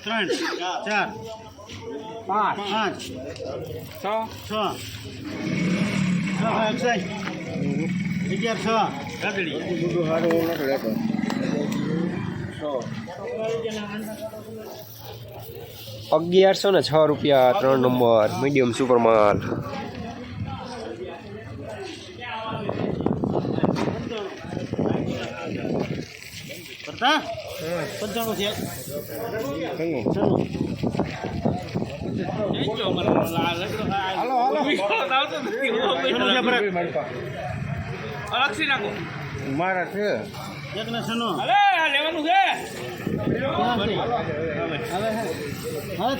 ત્રણ ચાર પાંચ પાંચ છ છ છ અગિયાર છ અગિયારસો ને છ રૂપિયા ત્રણ નંબર મીડિયમ સુપર માલ કરતા પંચાણું થયા અલક્ષી નાખો. મારા છે. એક ને સનો અરે લેવાનું છે. હવે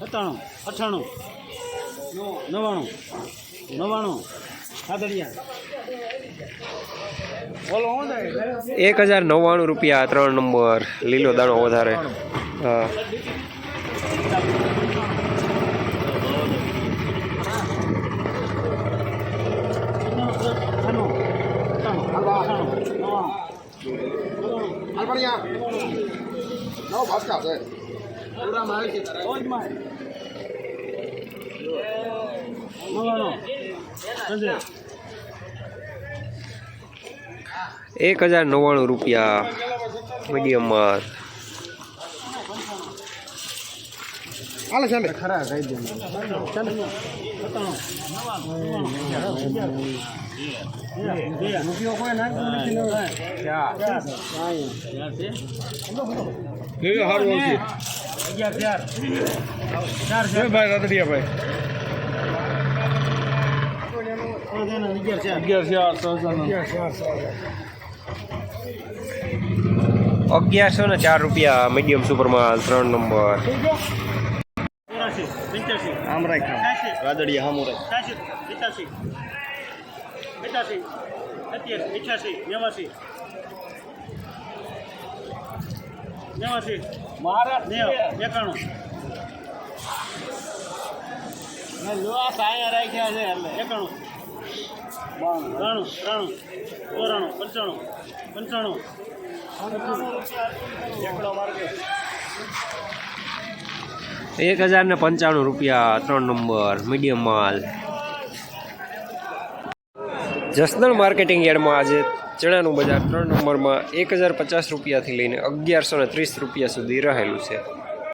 સત્તાણું નવ્વાણું નવ્વાણું સાદડિયા. હું એક હજાર નવ્વાણું રૂપિયા ત્રણ નંબર. લીલો દાણો વધારે. હા. એક હજાર નવ્વાણું રૂપિયા મીડિયમ માલ હાલે ચાલે. ખરા કહી દે રૂપિયો કોઈ નાખતું નથી ને ચાર કેવી સારું આવશે અગિયાર ચાર ચાર છે ભાઈ રાતડિયા ભાઈ અગિયાર ચાર અગિયાર ચાર અગિયારસો ને ચાર રૂપિયા મીડિયમ સુપર માલ ત્રણ નંબર. આમ રાખ રાદડિયા હામું રાખ પિતાસી પિતાસી સત્યાસી અઠ્યાસી નેવાસી. નેવાસી. મારા નેવ એકાણું. લોવા અહીંયા રાખ્યા છે એટલે. એકાણું. ત્રાણું ત્રાણું ચોરાણું પંચાણું પંચાણું એક હજાર ને પંચાણું રૂપિયા ત્રણ નંબર, મીડિયમ માલ. જસદણ માર્કેટિંગ યાર્ડમાં આજે ચણાનું બજાર ત્રણ નંબરમાં એક હજાર પચાસ રૂપિયાથી લઈને અગિયારસો ને ત્રીસ રૂપિયા સુધી રહેલું છે.